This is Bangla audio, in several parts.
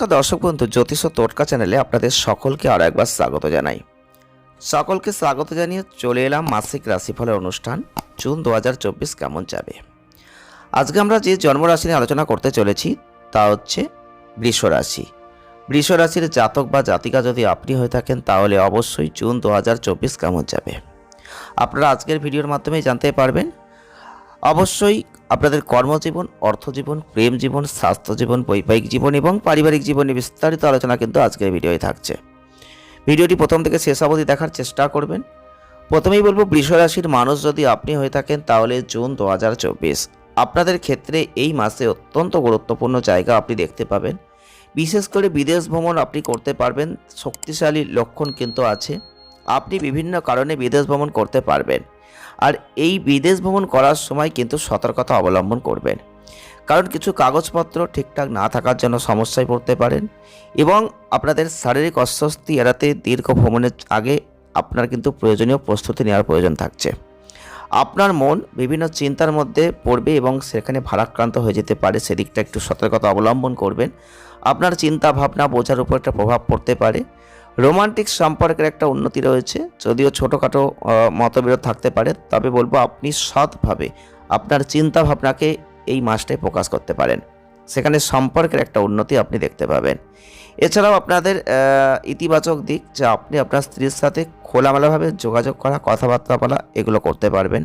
নমস্কার দর্শক বন্ধু, জ্যোতিষ তোটকা চ্যানেলে আপনাদের সকলকে আরও একবার স্বাগত জানাই। সকলকে স্বাগত জানিয়ে চলে এলাম মাসিক রাশিফলের অনুষ্ঠান, জুন দু হাজার চব্বিশ কেমন যাবে? আজকে আমরা যে জন্মরাশি নিয়ে আলোচনা করতে চলেছি, তা হচ্ছে বৃষ রাশি। বৃষ রাশির জাতক বা জাতিকা যদি আপনি হয়ে থাকেন, তাহলে অবশ্যই জুন দু হাজার চব্বিশ কেমন যাবে? আপনারা আজকের ভিডিওর মাধ্যমে জানতে পারবেন অবশ্যই আপনাদের কর্মজীবন, অর্থজীবন, প্রেম জীবন, স্বাস্থ্য জীবন, বৈবাহিক জীবন এবং পারিবারিক জীবনে বিস্তারিত আলোচনা কিন্তু আজকের ভিডিওয়ে থাকছে। ভিডিওটি প্রথম থেকে শেষ অবধি দেখার চেষ্টা করবেন। প্রথমেই বলব, বৃষরাশির মানুষ যদি আপনি হয়ে থাকেন, তাহলে জুন দু হাজার চব্বিশ। আপনাদের ক্ষেত্রে এই মাসে অত্যন্ত গুরুত্বপূর্ণ জায়গা আপনি দেখতে পাবেন। বিশেষ করে বিদেশ ভ্রমণ আপনি করতে পারবেন, শক্তিশালী লক্ষণ কিন্তু আছে। আপনি বিভিন্ন কারণে বিদেশ ভ্রমণ করতে পারবেন। আর এই বিদেশ ভ্রমণ করার সময় কিন্তু সতর্কতা অবলম্বন করবেন। কারণ কিছু কাগজপত্র ঠিকঠাক না থাকার জন্য সমস্যায় পড়তে পারেন এবং আপনাদের শারীরিক অস্বস্তি এড়াতে দীর্ঘ ভ্রমণের আগে আপনার কিন্তু প্রয়োজনীয় প্রস্তুতি নেওয়ার প্রয়োজন থাকছে। আপনার মন বিভিন্ন চিন্তার মধ্যে পড়বে এবং সেখানে ভারাক্রান্ত হয়ে যেতে পারে, সেদিকটা একটু সতর্কতা অবলম্বন করবেন। আপনার চিন্তা ভাবনা বোঝার উপর একটা প্রভাব পড়তে পারে। রোমান্টিক সম্পর্কের একটা উন্নতি রয়েছে। যদিও ছোটোখাটো মতবিরোধ থাকতে পারে, তবে বলব আপনি সৎভাবে আপনার চিন্তা ভাবনাকে এই মাসটায় প্রকাশ করতে পারেন। সেখানে সম্পর্কের একটা উন্নতি আপনি দেখতে পাবেন। এছাড়াও আপনাদের ইতিবাচক দিক যে আপনি আপনার স্ত্রীর সাথে খোলামেলাভাবে যোগাযোগ করা, কথাবার্তা বলা, এগুলো করতে পারবেন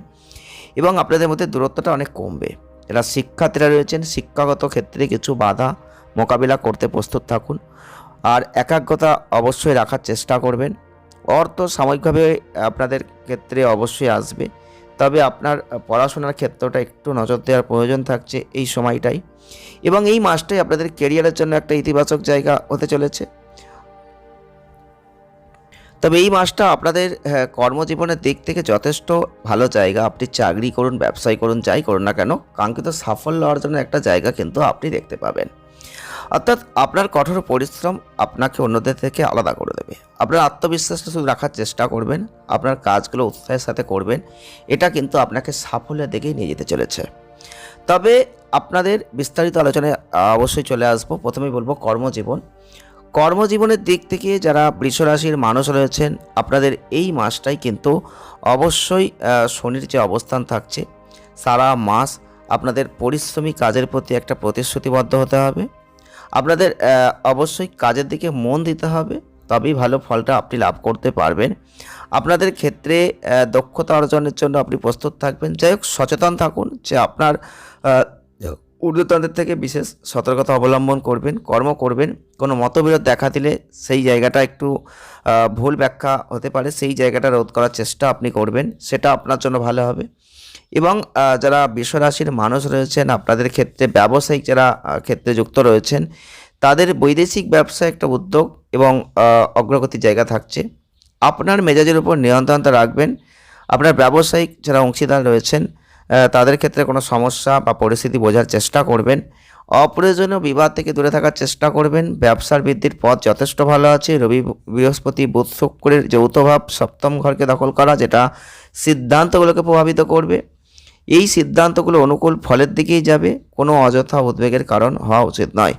এবং আপনাদের মধ্যে দূরত্বটা অনেক কমবে। যারা শিক্ষার্থীরা রয়েছেন, শিক্ষাগত ক্ষেত্রে কিছু বাধা মোকাবিলা করতে প্রস্তুত থাকুন। আর একাগ্রতা অবশ্যই রাখার চেষ্টা করবেন। অর্থ সাময়িকভাবে আপনাদের ক্ষেত্রে অবশ্যই আসবে। তবে আপনার পড়াশোনার ক্ষেত্রটা একটু নজর দেওয়ার প্রয়োজন থাকছে এই সময়টাই। এবং এই মাসটাই আপনাদের কেরিয়ারের জন্য একটা ইতিবাচক জায়গা হতে চলেছে। তবে এই মাসটা আপনাদের হ্যাঁ, কর্মজীবনের দিক থেকে যথেষ্ট ভালো জায়গা। আপনি চাকরি করুন ব্যবসায় করুন যাই করুন না কেন কাঙ্ক্ষিত সাফল্য অর্জনের একটা জায়গা কিন্তু আপনি দেখতে পাবেন। অর্থাৎ আপনার কঠোর পরিশ্রম আপনাকে অন্যদের থেকে আলাদা করে দেবে। আপনার আত্মবিশ্বাসটা শুধু রাখার চেষ্টা করবেন, আপনার কাজগুলো উৎসাহের সাথে করবেন, এটা কিন্তু আপনাকে সাফল্যের দিকেই নিয়ে যেতে চলেছে। তবে আপনাদের বিস্তারিত আলোচনায় অবশ্যই চলে আসব। প্রথমেই বলব কর্মজীবন। কর্মজীবনের দিক থেকে যারা বৃষরাশির মানুষ রয়েছেন, আপনাদের এই মাসটাই কিন্তু অবশ্যই শনির যে অবস্থান থাকছে, সারা মাস আপনাদের পরিশ্রমী কাজের প্রতি একটা প্রতিশ্রুতিবদ্ধ হতে হবে। আপনাদের অবশ্যই কাজের দিকে মন দিতে হবে তবেই ভালো ফলটা আপনি লাভ করতে পারবেন। আপনাদের ক্ষেত্রে দক্ষতা অর্জনের জন্য আপনি প্রস্তুত থাকবেন। যাই হোক সচেতন থাকুন যে আপনার ঊর্ধ্বতনদের থেকে বিশেষ সতর্কতা অবলম্বন করবেন কর্ম করবেন। কোনো মতবিরোধ দেখা দিলে সেই জায়গাটা একটু ভুল ব্যাখ্যা হতে পারে সেই জায়গাটা রোধ করার চেষ্টা আপনি করবেন সেটা আপনার জন্য ভালো হবে। এবং যারা বিশ্বরাশির মানুষ রয়েছেন, আপনাদের ক্ষেত্রে ব্যবসায়িক যারা ক্ষেত্রে যুক্ত রয়েছেন, তাদের বৈদেশিক ব্যবসা একটা উদ্যোগ এবং অগ্রগতির জায়গা থাকছে। আপনার মেজাজের উপর নিয়ন্ত্রণতা রাখবেন। আপনার ব্যবসায়িক যারা অংশীদার রয়েছেন তাদের ক্ষেত্রে কোনো সমস্যা বা পরিস্থিতি বোঝার চেষ্টা করবেন। অপ্রয়োজনীয় বিবাদ থেকে দূরে থাকার চেষ্টা করবেন। ব্যবসার বৃদ্ধির পথ যথেষ্ট ভালো আছে। রবি, বৃহস্পতি, বুধ, শুক্রের যৌথভাব সপ্তম ঘরকে দখল করা, যেটা সিদ্ধান্তগুলোকে প্রভাবিত করবে। এই সিদ্ধান্তগুলো অনুকূল ফলের দিকেই যাবে, কোনো অযথা উদ্বেগের কারণ হওয়া উচিত নয়।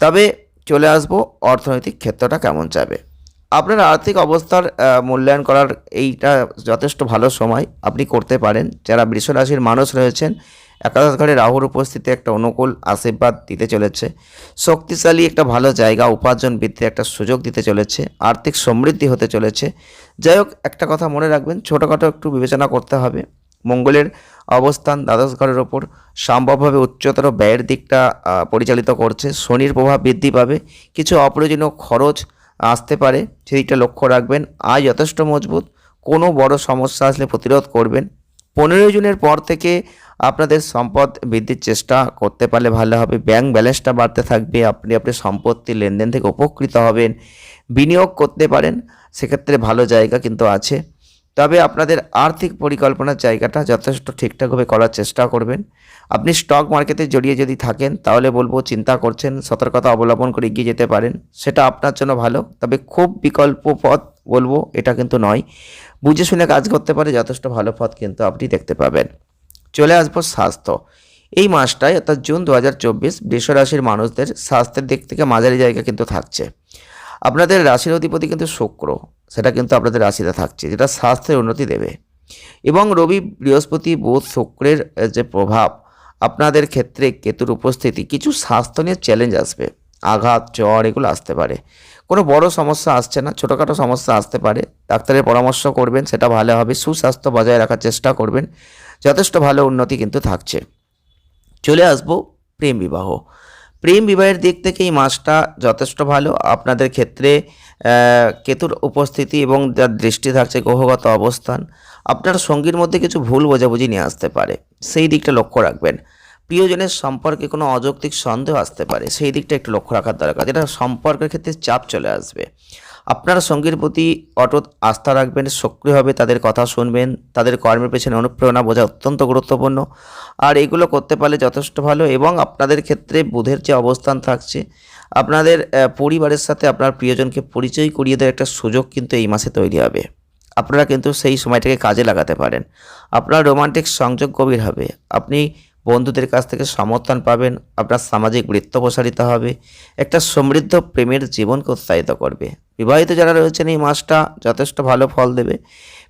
তবে চলে আসব অর্থনৈতিক ক্ষেত্রটা কেমন যাবে। আপনার আর্থিক অবস্থার মূল্যায়ন করার এইটা যথেষ্ট ভালো সময় আপনি করতে পারেন। যারা বৃষ রাশির মানুষ রয়েছেন, একাদশ ঘরে রাহুর উপস্থিতি একটা অনুকূল আশীর্বাদ দিতে চলেছে। শক্তিশালী একটা ভালো জায়গা, উপার্জন বৃদ্ধির একটা সুযোগ দিতে চলেছে। আর্থিক সমৃদ্ধি হতে চলেছে। যাই হোক, একটা কথা মনে রাখবেন, ছোটোখাটো একটু বিবেচনা করতে হবে। মঙ্গলের অবস্থান দ্বাদশ ঘরের ওপর সম্ভবভাবে উচ্চতর ব্যয়ের দিকটা পরিচালিত করছে। শনির প্রভাব বৃদ্ধি পাবে। কিছু অপ্রয়োজনীয় খরচ আসতে পারে। সেদিকটা লক্ষ্য রাখবেন। আয় যথেষ্ট মজবুত। কোনো বড় সমস্যা আসলে প্রতিরোধ করবেন। পনেরোই জুনের পর থেকে আপনাদের সম্পদ বৃদ্ধির চেষ্টা করতে পারলে ভালো হবে। ব্যাংক ব্যালেন্সটা বাড়তে থাকবে। আপনি আপনার সম্পত্তির লেনদেন থেকে উপকৃত হবেন। বিনিয়োগ করতে পারেন। সেক্ষেত্রে ভালো জায়গা কিন্তু আছে। তবে আপনাদের আর্থিক পরিকল্পনার জায়গাটা যথেষ্ট ঠিকঠাকভাবে করার চেষ্টা করবেন। আপনি স্টক মার্কেটে জড়িয়ে যদি থাকেন, তাহলে বলব চিন্তা করছেন, সতর্কতা অবলম্বন করে এগিয়ে যেতে পারেন। সেটা আপনার জন্য ভালো, তবে খুব বিকল্প পথ বলব এটা কিন্তু নয়। বুঝে শুনে কাজ করতে পারে, যথেষ্ট ভালো পথ কিন্তু আপনি দেখতে পাবেন। চলে আসব স্বাস্থ্য। এই মাসটায় অর্থাৎ জুন দু হাজার চব্বিশ বৃষ রাশির মানুষদের স্বাস্থ্যের দিক থেকে মাঝারি জায়গা কিন্তু থাকছে। আপনাদের রাশির অধিপতি কিন্তু শুক্র। সেটা কিন্তু আপনাদের রাশিতে থাকছে, যেটা স্বাস্থ্যের উন্নতি দেবে। এবং রবি, বৃহস্পতি, বোধ, শুক্রের যে প্রভাব, আপনাদের ক্ষেত্রে কেতুর উপস্থিতি, কিছু স্বাস্থ্য নিয়ে চ্যালেঞ্জ আসবে। আঘাত, জ্বর, এগুলো আসতে পারে। কোনো বড় সমস্যা আসছে না, ছোটোখাটো সমস্যা আসতে পারে। ডাক্তারের পরামর্শ করবেন, সেটা ভালো হবে। সুস্বাস্থ্য বজায় রাখার চেষ্টা করবেন। যথেষ্ট ভালো উন্নতি কিন্তু থাকছে। চলে আসব প্রেম বিবাহ। প্রেম বিবাহের দিক থেকে এই মাসটা যথেষ্ট ভালো। আপনাদের ক্ষেত্রে কেতুর উপস্থিতি এবং যার দৃষ্টি থাকছে গ্রহগত অবস্থান, আপনার সঙ্গীর মধ্যে কিছু ভুল বোঝাবুঝি নিয়ে আসতে পারে। সেই দিকটা লক্ষ্য রাখবেন। প্রিয়জনের সম্পর্কে কোনো অযৌক্তিক সন্দেহ আসতে পারে। সেই দিকটা একটু লক্ষ্য রাখার দরকার। যেটা সম্পর্কের ক্ষেত্রে চাপ চলে আসবে। আপনার সঙ্গীর প্রতি অটুট আস্থা রাখবেন, সক্রিয়ভাবে তাদের কথা শুনবেন, তাদের কর্মের পেছনে অনুপ্রেরণা বোঝা অত্যন্ত গুরুত্বপূর্ণ। আর এগুলো করতে পারলে যথেষ্ট ভালো এবং আপনাদের ক্ষেত্রে বুধের যে অবস্থান থাকছে, আপনাদের পরিবারের সাথে আপনার প্রিয়জনকে পরিচয় করিয়ে দেওয়ার একটা সুযোগ কিন্তু এই মাসে তৈরি হবে। আপনারা কিন্তু সেই সময়টাকে কাজে লাগাতে পারেন। আপনার রোমান্টিক সংযোগ গভীর হবে। আপনি বন্ধুদের কাছ থেকে সমর্থন পাবেন, আপনার সামাজিক বৃত্ত প্রসারিত হবে, একটা সমৃদ্ধ প্রেমের জীবনকে উৎসাহিত করবে। বিবাহিত যারা রয়েছেন এই মাসটা যথেষ্ট ভালো ফল দেবে।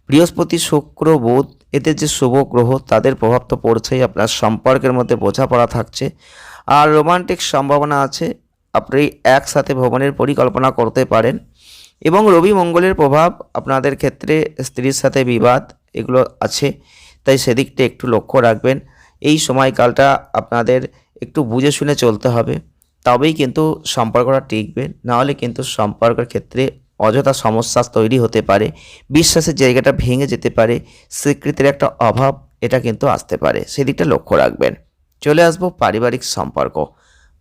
বৃহস্পতি, শুক্র, বুধ, এদের যে শুভ গ্রহ, তাদের প্রভাব তো পড়ছেই, আপনার সম্পর্কের মধ্যে বোঝাপড়া থাকছে। আর রোমান্টিক সম্ভাবনা আছে, আপনি একসাথে ভ্রমণের পরিকল্পনা করতে পারেন এবং রবি মঙ্গলের প্রভাব আপনাদের ক্ষেত্রে স্ত্রীর সাথে বিবাদ, এগুলো আছে, তাই সেদিকটা একটু লক্ষ্য রাখবেন। এই সময়কালটা আপনাদের একটু বুঝে শুনে চলতে হবে। তবেই কিন্তু সম্পর্কটা টিকবে। নাহলে কিন্তু সম্পর্কের ক্ষেত্রে অযথা সমস্যা তৈরি হতে পারে। বিশ্বাসের জায়গাটা ভেঙে যেতে পারে। স্বীকৃতির একটা অভাব এটা কিন্তু আসতে পারে। সেদিকটা লক্ষ্য রাখবেন। চলে আসব পারিবারিক সম্পর্ক।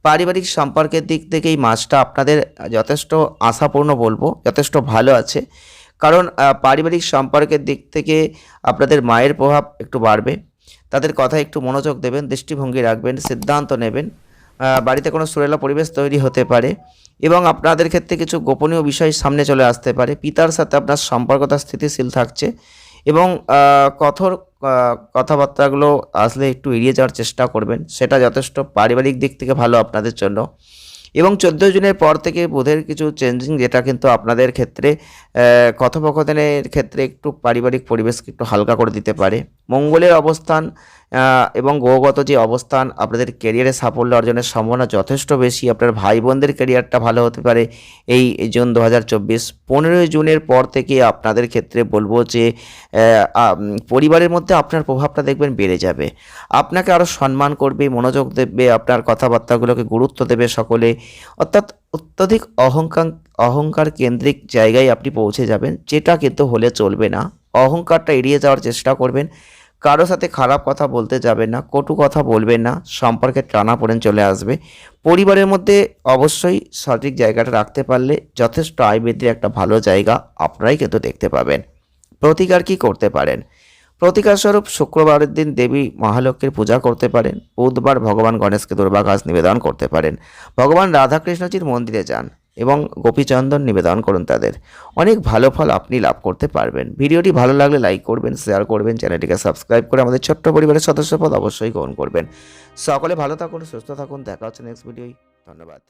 পারিবারিক সম্পর্কের দিক থেকে এই মাসটা আপনাদের যথেষ্ট আশাপূর্ণ বলব, যথেষ্ট ভালো আছে। কারণ পারিবারিক সম্পর্কের দিক থেকে আপনাদের মায়ের প্রভাব একটু বাড়বে। তাদের কথায় একটু মনোযোগ দেবেন, দৃষ্টিভঙ্গি রাখবেন, সিদ্ধান্ত নেবেন। বাড়িতে কোনো সুরেলা পরিবেশ তৈরি হতে পারে এবং আপনাদের ক্ষেত্রে কিছু গোপনীয় বিষয় সামনে চলে আসতে পারে। পিতার সাথে আপনার সম্পর্কটা স্থিতিশীল থাকছে এবং কঠোর কথাবার্তাগুলো আসলে একটু এড়িয়ে যাওয়ার চেষ্টা করবেন। সেটা যথেষ্ট পারিবারিক দিক থেকে ভালো আপনাদের জন্য। এবং চোদ্দোই জুনের পর থেকে বোধের কিছু চেঞ্জিং যেটা কিন্তু আপনাদের ক্ষেত্রে কথোপকথনের ক্ষেত্রে একটু পারিবারিক পরিবেশকে একটু হালকা করে দিতে পারে। মঙ্গলের অবস্থান এবং গ্রহগত যে অবস্থান, আপনাদের ক্যারিয়ারে সাফল্য অর্জনের সম্ভাবনা যথেষ্ট বেশি। আপনার ভাই বোনদের ক্যারিয়ারটা ভালো হতে পারে। এই জুন দু হাজার চব্বিশ পনেরোই জুনের পর থেকে আপনাদের ক্ষেত্রে বলব যে পরিবারের মধ্যে আপনার প্রভাবটা দেখবেন বেড়ে যাবে। আপনাকে আরও সম্মান করবে, মনোযোগ দেবে, আপনার কথাবার্তাগুলোকে গুরুত্ব দেবে সকলে। অর্থাৎ অত্যধিক অহংকার অহংকার কেন্দ্রিক জায়গায় আপনি পৌঁছে যাবেন, যেটা কিন্তু হলে চলবে না। অহংকারটা এড়িয়ে যাওয়ার চেষ্টা করবেন। কারও সাথে খারাপ কথা বলতে যাবেন না, কটু কথা বলবেন না, সম্পর্কে টানাপোড়েন চলে আসবে। পরিবারের মধ্যে অবশ্যই সঠিক জায়গাটা রাখতে পারলে যথেষ্ট আয় বৃদ্ধির একটা ভালো জায়গা আপনারাই কিন্তু দেখতে পাবেন। প্রতিকার কি করতে পারেন? প্রতিকারস্বরূপ শুক্রবারের দিন দেবী মহালক্ষ্মীর পূজা করতে পারেন, বুধবার ভগবান গণেশকে দুর্বা ঘাস নিবেদন করতে পারেন। ভগবান রাধাকৃষ্ণজির মন্দিরে যান। এবং গোপীচন্দন নিবেদন করুন তাদের। অনেক ভালো ফল আপনি লাভ করতে পারবেন। ভিডিওটি ভালো লাগলে লাইক করবেন শেয়ার করবেন, চ্যানেলটিকে সাবস্ক্রাইব করে আমাদের ছোট্ট পরিবারের সদস্য পদ অবশ্যই গ্রহণ করবেন। সকলে ভালো থাকুন, সুস্থ থাকুন, দেখা হচ্ছে নেক্সট ভিডিওই ধন্যবাদ।